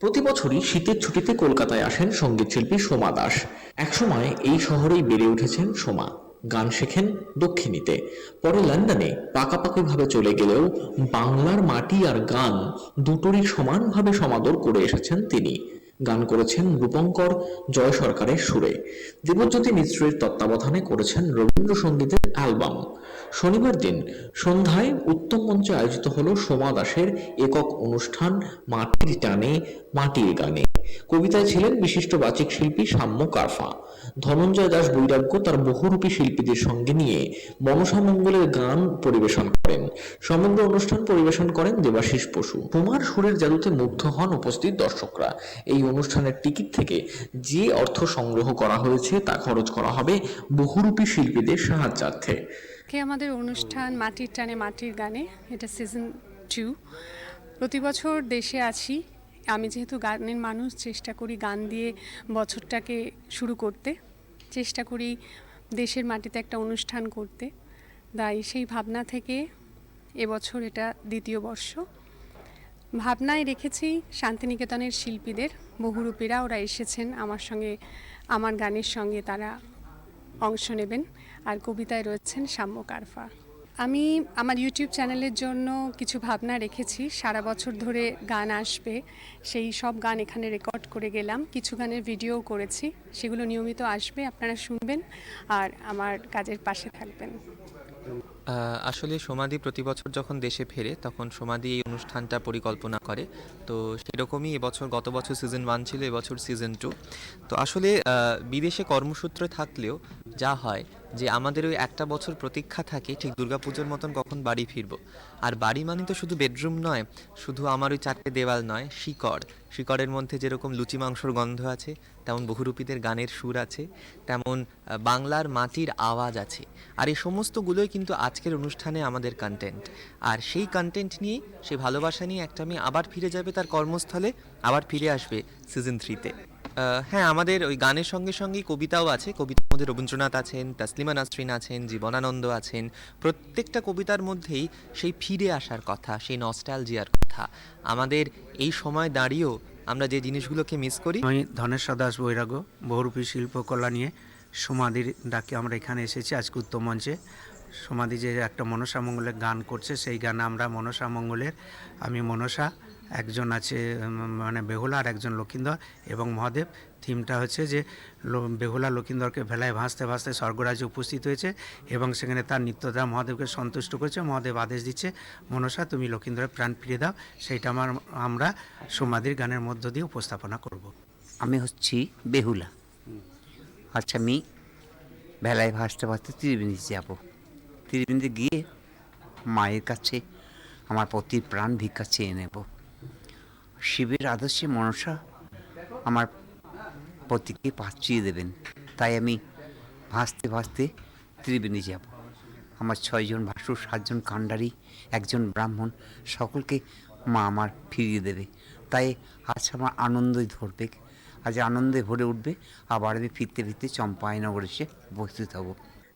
প্রতি বছরই শীতের ছুটিতে কলকাতায় আসেন সঙ্গীতশিল্পী সোমা দাস। একসময় এই শহরেই বেড়ে উঠেছেন সোমা। গান শেখেন দক্ষিণীতে। পরে লন্ডনে পাকাপাকিভাবে চলে গেলেও বাংলার মাটি আর গান দুটোরই সমানভাবে সমাদর করে এসেছেন তিনি। গান করেছেন রূপঙ্কর জয় সরকারের সুরে। দেবজ্যোতি মিশ্রের তত্ত্বাবধানে করেছেন রবীন্দ্রসঙ্গীতের অ্যালবাম। শনিবার দিন সন্ধ্যায় উত্তম মঞ্চে আয়োজিত হল সোমা দাসের একক অনুষ্ঠান মাটির টানে মাটির গানে। কবিতায় ছিলেন বিশিষ্ট বাচিক শিল্পী সাম্য কারফা। ধনঞ্জয় দাস বৈরাগ্য তার বহুরূপী শিল্পীদের সঙ্গে নিয়ে মনসা মঙ্গলের গান পরিবেশন করেন। সমগ্র অনুষ্ঠান পরিবেশন করেন দেবাশিস বসু। কুমার সুরের জাদুতে মুগ্ধ হন উপস্থিত দর্শকরা। এই অনুষ্ঠানের টিকিট থেকে যে অর্থ সংগ্রহ করা হয়েছে তা খরচ করা হবে বহুরূপী শিল্পীদের সাহায্যার্থে। আমাদের অনুষ্ঠান মাটির টানে মাটির গানে? এটা সিজন টু প্রতি বছর দেশে আছি। আমি যেহেতু গানের মানুষ, চেষ্টা করি গান দিয়ে বছরটাকে শুরু করতে। চেষ্টা করি দেশের মাটিতে একটা অনুষ্ঠান করতে। তাই সেই ভাবনা থেকে এবছর এটা দ্বিতীয় বর্ষ। ভাবনায় রেখেছি শান্তিনিকেতনের শিল্পীদের, বহুরূপীরা ওরা এসেছেন আমার সঙ্গে, আমার গানের সঙ্গে তারা অংশ নেবেন। আর কবিতায় রয়েছেন সাম্য কারফা। আমি আমার ইউটিউব চ্যানেলের জন্য কিছু ভাবনা রেখেছি। সারা বছর ধরে গান আসবে। সেই সব গান এখানে রেকর্ড করে গেলাম। কিছু গানের ভিডিও করেছি। সেগুলো নিয়মিত আসবে, আপনারা শুনবেন। আর আমার কাজের পাশে থাকবেন। আসলে সমাধি প্রতি বছর যখন দেশে ফেরে, তখন সমাধি এই অনুষ্ঠানটা পরিকল্পনা করে। তো সেরকমই এবছর গত বছর সিজন ওয়ান ছিল, এবছর সিজন টু তো আসলে বিদেশে কর্মসূত্রে থাকলেও যা হয় যে আমাদের ওই একটা বছর প্রতীক্ষা থাকে, ঠিক দুর্গাপুজোর মতন কখন বাড়ি ফিরবো। আর বাড়ি মানে তো শুধু বেডরুম নয়, শুধু আমার ওই চারটে দেওয়াল নয়, শিকড়। শিকড়ের মধ্যে যেরকম লুচি, মাংসর গন্ধ আছে, তেমন বহুরূপীদের গানের সুর আছে, তেমন বাংলার মাটির আওয়াজ আছে। আর এই সমস্তগুলোই কিন্তু আজকের অনুষ্ঠানে আমাদের কন্টেন্ট আর সেই কন্টেন্ট নিয়ে, সেই ভালোবাসা নিয়ে একটা মেয়ে আবার ফিরে যাবে তার কর্মস্থলে, আবার ফিরে আসবে সিজন থ্রিতে হ্যাঁ আমাদের ওই গানের সঙ্গে সঙ্গেই কবিতাও আছে। কবিতার মধ্যে রবীন্দ্রনাথ আছেন, তাসলিমা নাসরিন আছেন, জীবনানন্দ আছেন। প্রত্যেকটা কবিতার মধ্যেই সেই ফিরে আসার কথা, সেই নস্টালজিয়ার কথা। আমাদের এই সময় দাঁড়িয়েও আমরা যে জিনিসগুলোকে মিস করি আমি ধনেশ্বর দাস বৈরাগ্য, বহুরূপী শিল্পকলা নিয়ে সমাধির ডাকে আমরা এখানে এসেছি আজকে উত্তম মঞ্চে। সমাধি যে একটা মনসা মঙ্গলের গান করছে, সেই গানে আমরা মনসা মঙ্গলের, আমি মনসা, একজন আছে মানে বেহুলা আর একজন লক্ষিন্দর এবং মহাদেব। থিমটা হচ্ছে যে বেহুলা লক্ষিন্দরকে ভেলায় ভাসতে ভাসতে স্বর্গরাজ্যে উপস্থিত হয়েছে এবং সেখানে তার নিত্যদা মহাদেবকে সন্তুষ্ট করেছে, মহাদেব আদেশ দিচ্ছে, মনসা তুমি লক্ষিন্দরের প্রাণ ফিরে দাও, সেইটা আমার, আমরা সমাধির গানের মধ্য দিয়ে উপস্থাপনা করব। আমি হচ্ছি বেহুলা। আচ্ছা আমি ভেলায় ভাসতে ভাসতে ত্রিবেণী যাব। ত্রিবেণীতে গিয়ে মায়ের কাছে, আমার পতির প্রাণ ভিক্ষা চেয়ে নেব। শিবের আদর্শে মনসা আমার পতিকে পাচিয়ে দেবেন। তাই আমি ভাসতে ভাসতে ত্রিবেণী যাব। আমার ছয়জন ভাসুর সাতজন কাণ্ডারি, একজন ব্রাহ্মণ, সকলকে মা আমার ফিরিয়ে দেবে। তাই আজ আমার আনন্দই ধরবে। আজ আনন্দে ভরে উঠবে। আবার আমি ফিরতে ফিরতে চম্পায়নগর এসে উপস্থিত হব।